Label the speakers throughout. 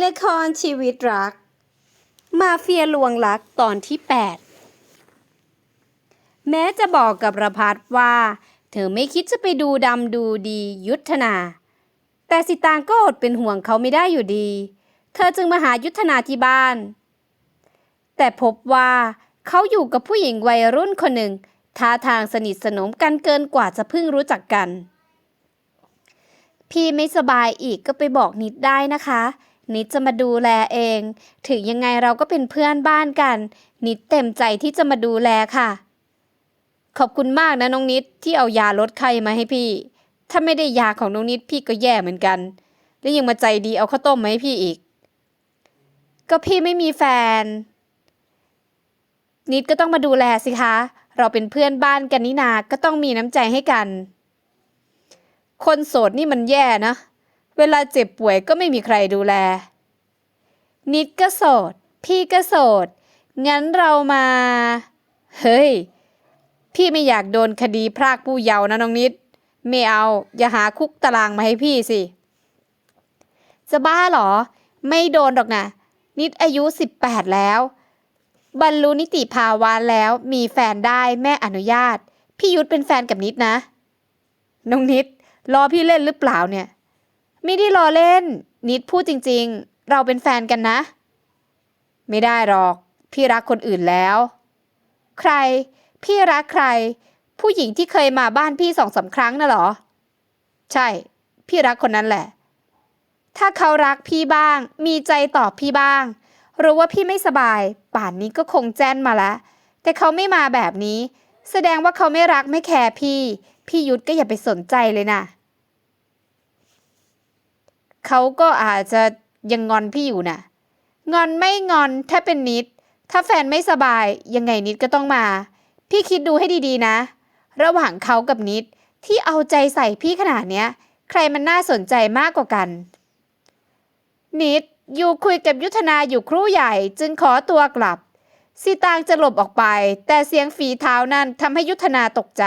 Speaker 1: ละครชีวิตรัก มาเฟียลวงรักตอนที่ 8 แม้จะบอกกับระพัดว่า เธอไม่คิดจะไปดูดำดูดียุทธนา แต่สิตางก็อดเป็นห่วงเขาไม่ได้อยู่ดี เธอจึงมาหายุทธนาที่บ้าน แต่พบว่าเขาอยู่กับผู้หญิงวัยรุ่นคนหนึ่งท่าทางสนิทสนมกันเกินกว่าจะเพิ่งรู้จักกัน พี่ไม่สบายอีกก็ไปบอกนิดได้นะคะ นิดจะมาดูแลเอง ถึงยังไงเราก็เป็นเพื่อนบ้านกัน นิดเต็มใจที่จะมาดูแลค่ะ ขอบคุณมากนะน้องนิดที่เอายาลดไข้มาให้พี่ ถ้าไม่ได้ยาของน้องนิดพี่ก็แย่เหมือนกัน และยังมาใจดีเอาข้าวต้มมาให้พี่อีก ก็พี่ไม่มีแฟน นิดก็ต้องมาดูแลสิคะ เราเป็นเพื่อนบ้านกันนี่นา ก็ต้องมีน้ำใจให้กัน คนโสดนี่มันแย่นะ เวลาเจ็บป่วยก็ไม่มีใครดูแล นิดก็โสด พี่ก็โสด งั้นเรามา เฮ้ย พี่ไม่อยากโดนคดีพรากผู้เยาว์นะน้องนิด ไม่เอา อย่าหาคุกตารางมาให้พี่สิ จะบ้าเหรอ ไม่โดนหรอกนะ นิดอายุ 18 แล้ว บรรลุนิติภาวะแล้ว มีแฟนได้แม่อนุญาต พี่ยุทธเป็นแฟนกับนิดนะ น้องนิด รอพี่เล่นหรือเปล่าเนี่ย ไม่ได้รอเล่น นิดพูดจริงๆ เราเป็นแฟนกันนะ ไม่ได้หรอก พี่รักคนอื่นแล้ว ใคร พี่รักใคร ผู้หญิงที่เคยมาบ้านพี่สองสาครั้งน่ะหรอ ใช่ พี่รักคนนั้นแหละ ถ้าเขารักพี่บ้าง มีใจตอบพี่บ้าง รู้ว่าพี่ไม่สบาย ป่านนี้ก็คงแจ้นมาแล้ว แต่เขาไม่มาแบบนี้ แสดงว่าเขาไม่รักไม่แคร์พี่ พี่ยุทธก็อย่าไปสนใจเลยนะ เขาก็อาจจะยังงอนพี่อยู่นะงอนไม่งอนถ้าเป็นนิด ถ้าแฟนไม่สบายยังไงนิดก็ต้องมา พี่คิดดูให้ดีๆนะ ระหว่างเขากับนิดที่เอาใจใส่พี่ขนาดเนี้ย ใครมันน่าสนใจมากกว่ากัน นิดอยู่คุยกับยุทธนาอยู่ครู่ใหญ่จึงขอตัวกลับสีตางจะหลบออกไป แต่เสียงฝีเท้านั้นทำให้ยุทธนาตกใจ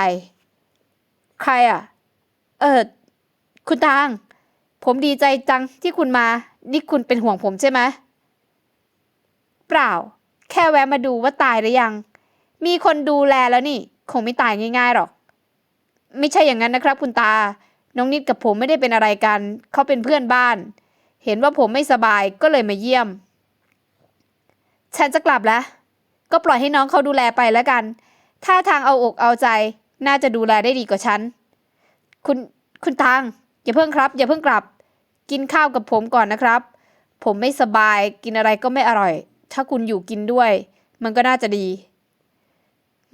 Speaker 1: ใครอะ เออคุณตาง ผมดีใจจังที่คุณมา นี่คุณเป็นห่วงผมใช่ไหมเปล่า แค่แวะมาดูว่าตายหรือยัง มีคนดูแลแล้วนี่ คงไม่ตายง่ายๆหรอก ไม่ใช่อย่างนั้นนะครับ คุณตา น้องนิดกับผมไม่ได้เป็นอะไรกัน เขาเป็นเพื่อนบ้าน เห็นว่าผมไม่สบายก็เลยมาเยี่ยม ฉันจะกลับแล้ว ก็ปล่อยให้น้องเขาดูแลไปแล้วกัน ถ้าทางเอาอกเอาใจ น่าจะดูแลได้ดีกว่าฉัน คุณ คุณตางอย่าเพิ่งครับ อย่าเพิ่งกลับ กินข้าวกับผมก่อนนะครับ ผมไม่สบายกินอะไรก็ไม่อร่อย ถ้าคุณอยู่กินด้วย มันก็น่าจะดี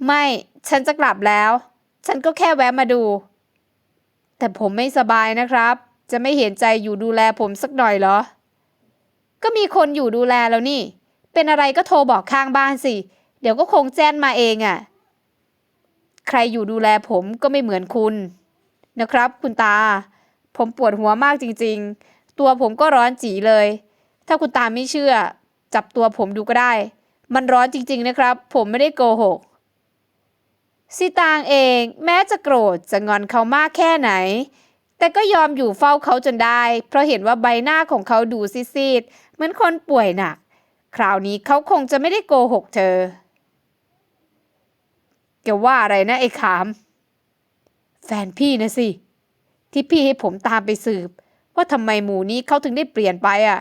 Speaker 1: ไม่ฉันจะกลับแล้ว ฉันก็แค่แวะมาดู แต่ผมไม่สบายนะครับ จะไม่เห็นใจอยู่ดูแลผมสักหน่อยเหรอ ก็มีคนอยู่ดูแลแล้วนี่ เป็นอะไรก็โทรบอกข้างบ้านสิ เดี๋ยวก็คงแจ้งมาเองอะ่ะ ใครอยู่ดูแลผมก็ไม่เหมือนคุณ นะครับ คุณตา ผมปวดหัวมากจริงๆ ตัวผมก็ร้อนจีเลย ถ้าคุณตาไม่เชื่อ จับตัวผมดูก็ได้ มันร้อนจริงๆนะครับ ผมไม่ได้โกหกสิตางเองแม้จะโกรธจะงอนเขามากแค่ไหน แต่ก็ยอมอยู่เฝ้าเขาจนได้ เพราะเห็นว่าใบหน้าของเขาดูซีดๆเหมือนคนป่วยหนัก คราวนี้เขาคงจะไม่ได้โกหกเธอแกว่าอะไรนะไอ้ขาม แฟนพี่นะสิ ที่พี่ให้ผมตามไปสืบ ว่าทำไมหมู่นี้เขาถึงได้เปลี่ยนไปอะ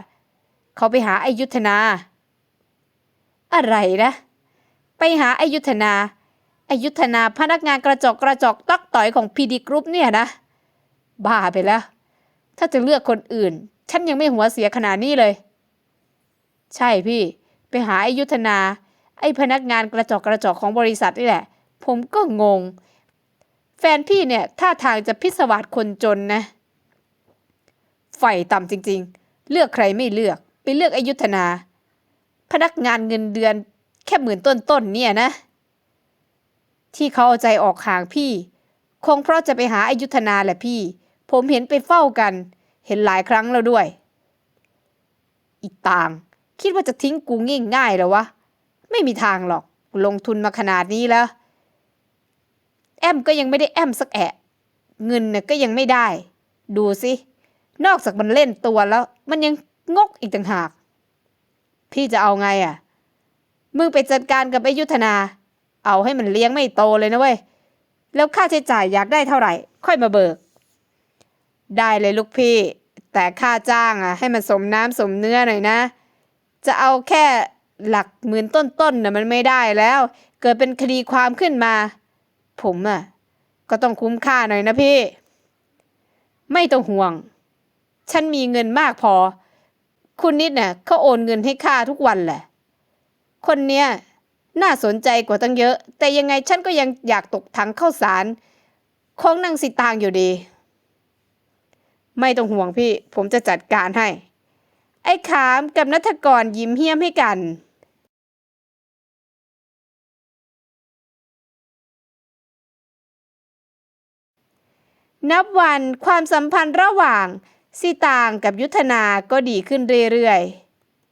Speaker 1: เขาไปหาไอยุทธนา อะไรนะ ไปหาไอยุทธนาไอยุทธนาพนักงานกระจอกกระจอกตักต่อยของพีดีกรุ๊ปเนี่ยนะ บ้าไปแล้ว ถ้าจะเลือกคนอื่น ฉันยังไม่หัวเสียขนาดนี้เลย ใช่พี่ ไปหาไอยุทธนา ไอ้พนักงานกระจอกกระจอกของบริษัทนี่แหละ ผมก็งง แฟนพี่เนี่ยท่าทางจะพิศวาสคนจนนะไฟต่ำจริงๆ เลือกใครไม่เลือก ไปเลือกไอยุทธนา พนักงานเงินเดือนแค่หมื่นต้นๆเนี่ยนะ ที่เขาเอาใจออกห่างพี่ คงเพราะจะไปหาอายุธนาแหละพี่ ผมเห็นไปเฝ้ากัน เห็นหลายครั้งแล้วด้วย อีต่าง คิดว่าจะทิ้งกูง่ายๆเหรอวะ ไม่มีทางหรอก ลงทุนมาขนาดนี้แล้ว แอมก็ยังไม่ได้แอมสักแอะเงินเนี่ยก็ยังไม่ได้ ดูสินอกจากมันเล่นตัวแล้ว มันยังงกอีกต่างหาก พี่จะเอาไงอะ มึงไปจัดการกับไอ้ยุทธนา เอาให้มันเลี้ยงไม่โตเลยนะเว้ย แล้วค่าใช้จ่ายอยากได้เท่าไหร่ ค่อยมาเบิก ได้เลยลูกพี่ แต่ค่าจ้างอะ ให้มันสมน้ำสมเนื้อหน่อยนะ จะเอาแค่หลักหมื่นต้นๆน่ะมันไม่ได้แล้ว เกิดเป็นคดีความขึ้นมา ผมอะ ก็ต้องคุ้มค่าหน่อยนะพี่ ไม่ต้องห่วง ฉันมีเงินมากพอ คุณนิดน่ะเขาโอนเงินให้ข้าทุกวันแหละ คนเนี้ยน่าสนใจกว่าตั้งเยอะ แต่ยังไงฉันก็ยังอยากตกถังข้าวสารของนางสิตางอยู่ดี ไม่ต้องห่วงพี่ ผมจะจัดการให้ ไอ้ขามกับนัทกรยิ้มเฮี้ยมให้กัน นับวันความสัมพันธ์ระหว่างสิตางกับยุทธนาก็ดีขึ้นเรื่อย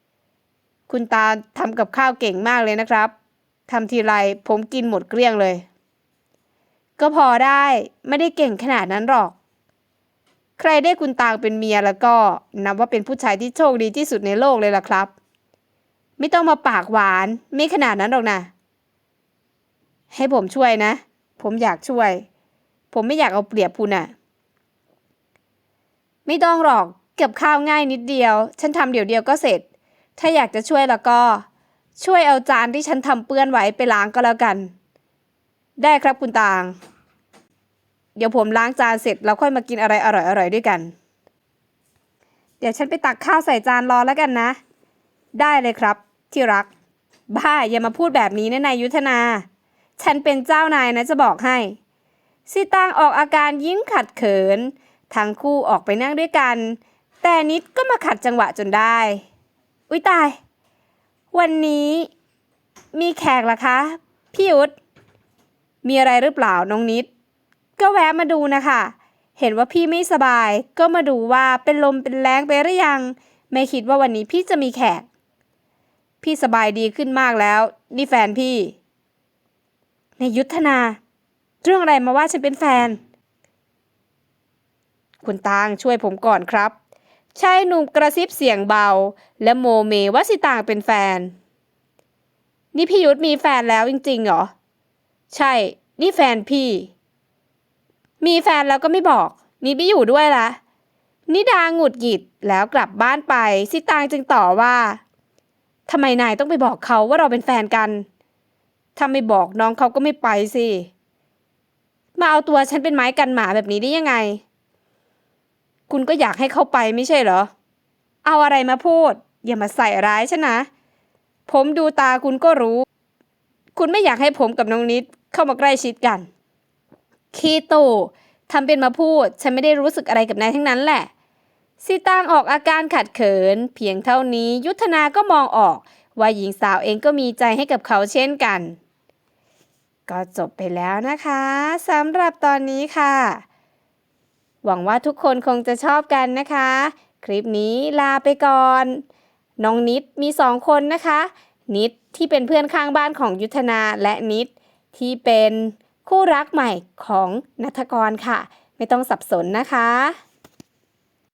Speaker 1: ๆ คุณตาทำกับข้าวเก่งมากเลยนะครับทำทีไรผมกินหมดเกลี้ยงเลย ก็พอได้ไม่ได้เก่งขนาดนั้นหรอก ใครได้คุณตางเป็นเมียแล้วก็นับว่าเป็นผู้ชายที่โชคดีที่สุดในโลกเลยล่ะครับ ไม่ต้องมาปากหวานไม่ขนาดนั้นหรอกนะ ให้ผมช่วยนะ ผมอยากช่วย ผมไม่อยากเอาเปรียบคุณน่ะไม่ต้องหรอกเก็บข้าวง่ายนิดเดียว ฉันทำเดี๋ยวเดียวก็เสร็จ ถ้าอยากจะช่วยแล้วก็ ช่วยเอาจานที่ฉันทำเปื้อนไว้ไปล้างก็แล้วกัน ได้ครับคุณตาง เดี๋ยวผมล้างจานเสร็จแล้วค่อยมากินอะไรอร่อยๆด้วยกัน เดี๋ยวฉันไปตักข้าวใส่จานรอแล้วกันนะ ได้เลยครับ ที่รัก บ้าอย่ามาพูดแบบนี้นะนายยุทธนา ฉันเป็นเจ้านายนะจะบอกให้ สิตางออกอาการยิ้มขัดเขิน ทั้งคู่ออกไปนั่งด้วยกัน แต่นิดก็มาขัดจังหวะจนได้ อุ้ยตาย วันนี้ มีแขกเหรอคะพี่ยุทธมีอะไรหรือเปล่าน้องนิด ก็แวะมาดูนะคะ เห็นว่าพี่ไม่สบาย ก็มาดูว่าเป็นลมเป็นแรงไปหรือยัง ไม่คิดว่าวันนี้พี่จะมีแขก พี่สบายดีขึ้นมากแล้ว นี่แฟนพี่ ในยุทธนา เรื่องอะไรมาว่าฉันเป็นแฟน คุณตางช่วยผมก่อนครับชายหนุ่มกระซิบเสียงเบา และโมเมว่าสิตางเป็นแฟน นี่พี่ยุทธมีแฟนแล้วจริงๆเหรอ ใช่ นี่แฟนพี่ มีแฟนแล้วก็ไม่บอก นี่ไม่อยู่ด้วยละนิดาหงุดหงิดแล้วกลับบ้านไป สิตางจึงต่อว่าทำไมนายต้องไปบอกเขาว่าเราเป็นแฟนกัน ถ้าไม่บอกน้องเขาก็ไม่ไปสิ มาเอาตัวฉันเป็นไม้กันหมาแบบนี้ได้ยังไง คุณก็อยากให้เขาไปไม่ใช่เหรอ เอาอะไรมาพูด อย่ามาใส่ร้ายฉันนะ ผมดูตาคุณก็รู้ คุณไม่อยากให้ผมกับน้องนิดเข้ามาใกล้ชิดกัน คีโตทำเป็นมาพูด ฉันไม่ได้รู้สึกอะไรกับนายทั้งนั้นแหละซีตางออกอาการขัดเขิน เพียงเท่านี้ยุทธนาก็มองออก ว่าหญิงสาวเองก็มีใจให้กับเขาเช่นกัน ก็จบไปแล้วนะคะสำหรับตอนนี้ค่ะ หวังว่าทุกคนคงจะชอบกันนะคะ คลิปนี้ลาไปก่อน น้องนิดมีสองคนนะคะ นิดที่เป็นเพื่อนข้างบ้านของยุทธนาและนิดที่เป็นคู่รักใหม่ของนัทกรค่ะ ไม่ต้องสับสนนะคะ